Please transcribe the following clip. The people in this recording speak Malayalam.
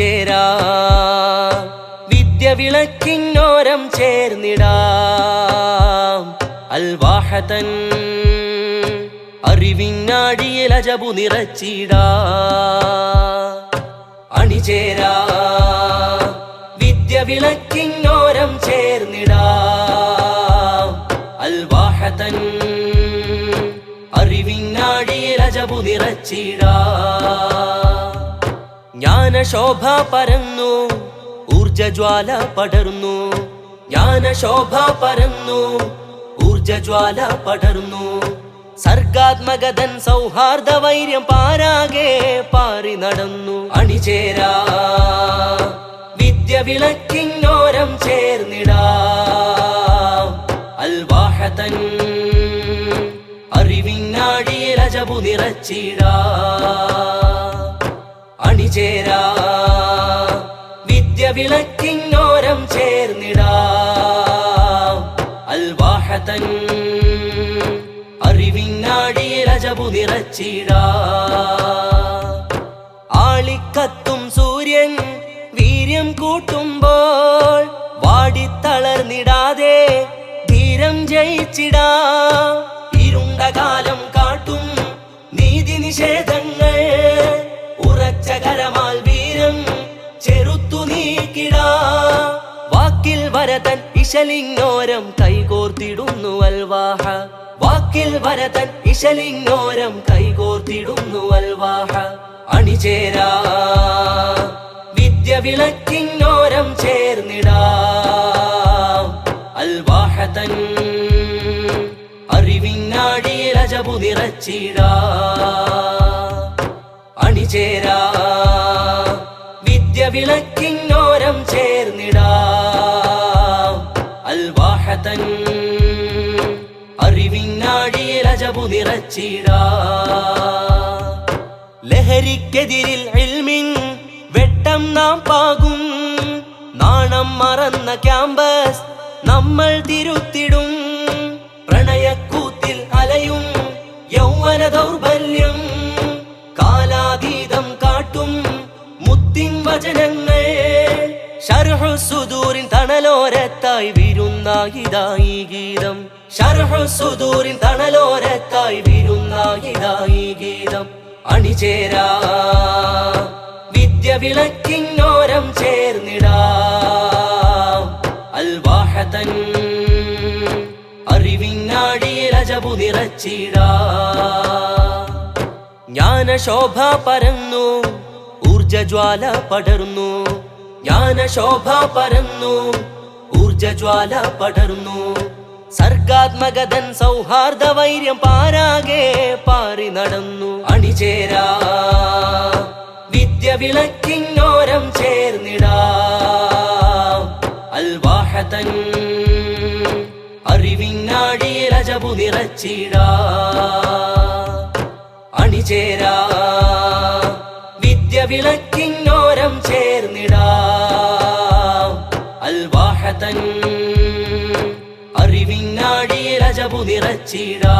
അണിചേരാ വിദ്യ വിളക്കിന്നോരം ചേർന്നിടാം. അൽവാഹതൻ അറിവിനാടിയിൽ അജബു നിറച്ചിടാ. അണിചേരാ. വിദ്യ വിളക്കിന്നോരം ചേർന്നിടാം. അൽവാഹതൻ അറിവിനാടിയിൽ അജബു നിറച്ചിടാ. ജ്ഞാനശോഭ പരന്നു ഊർജജ്വാല പടർന്നു. ജ്ഞാനശോഭ പരന്നു ഊർജജ്വാല പടർന്നു. സർഗാത്മകതൻ സൗഹാർദ്ദ വൈര്യം പാരാകെ പാറി നടന്നു. അണിചേരാ വിദ്യ വിളക്കിങ്ങോരം ചേർന്നിടാ. അൽവാഹതൻ അറിവിങ്ങാടി അജബു നിറച്ചിടാ. അണിചേരാ. വിദ്യ വിളക്കിന്നോരം ചേർന്നിടാം. അൽവാഹതൻ അറിവിനാടിയിൽ അജബു നിറച്ചിടാ. ആളിക്കത്തും സൂര്യൻ വീര്യം കൂട്ടുമ്പോൾ വാടിത്തളർന്നിടാതെ ധീരം ജയിച്ചിടാ. ഇരുണ്ട കാലം കാട്ടും നീതി നിഷേധങ്ങൾ വരതൻ ഇശലിങ്ങോരം കൈകോർത്തിടുന്നു അൽവാഹ വാക്കിൽ വരതൻ ഇശലിങ്ങോരം കൈകോർത്തിടുന്നു അൽവാഹ അണിചേരാ. വിദ്യ വിളക്കിങ്ങോരം ചേർന്നിടാം. അൽവാഹതൻ അറിവിങ്ങാടിയിൽ അജപു നിറച്ചിടാ. അണിചേരാ. വിദ്യ വിളക്കിങ്ങോരം ചേർന്നിടാം അൽവാഹതൻ അറിവിനാടിയിൽ അജബു നിറച്ചിടാ. ലഹരിക്കെതിരിൽ എൽമിൻ വെട്ടം നാം പാകും. നാണം മറന്ന ക്യാമ്പസ് നമ്മൾ തിരുത്തിടും. പ്രണയക്കൂത്തിൽ അലയും യൗവന ദൗർബല്യം. കാലാതീതം കാട്ടും മുത്തിൻ വചനങ്ങൾ ഷർഹു സുദൂറിൻ തണലോരത്തായി വിരുന്നായിതായി ഗീതം. ഷർഹു സുദൂറിൻ തണലോരത്തായി വിരുന്നായിതായി ഗീതം. അണിചേരാ. വിദ്യ വിളക്കിങ്ങോരം ചേർന്നിടാം. അൽവാഹതൻ അറിവിങ്ങാടിയിൽ അജബു നിറച്ചിടാ. ജ്ഞാനശോഭ പരന്നു ഊർജജ്വാല പടർന്നു. ജ്ഞാനശോഭ പരന്നു ഊർജജ്വാല പടർന്നു. സർഗാത്മകതൻ സൗഹാർദ്ദ വൈര്യം പാരാകെ പാറി നടന്നു. അണിചേരാ വിദ്യ വിളക്കിങ്ങോരം ചേർന്നിടാ. അൽവാഹതൻ അറിവിങ്ങാടി രജപു നിറച്ചിടാ. അണിചേരാ വിദ്യ വിളക്കിന്നോരം അൽവാഹതൻ അറിവിനാടിയിൽ അജബു നിറച്ചിടാ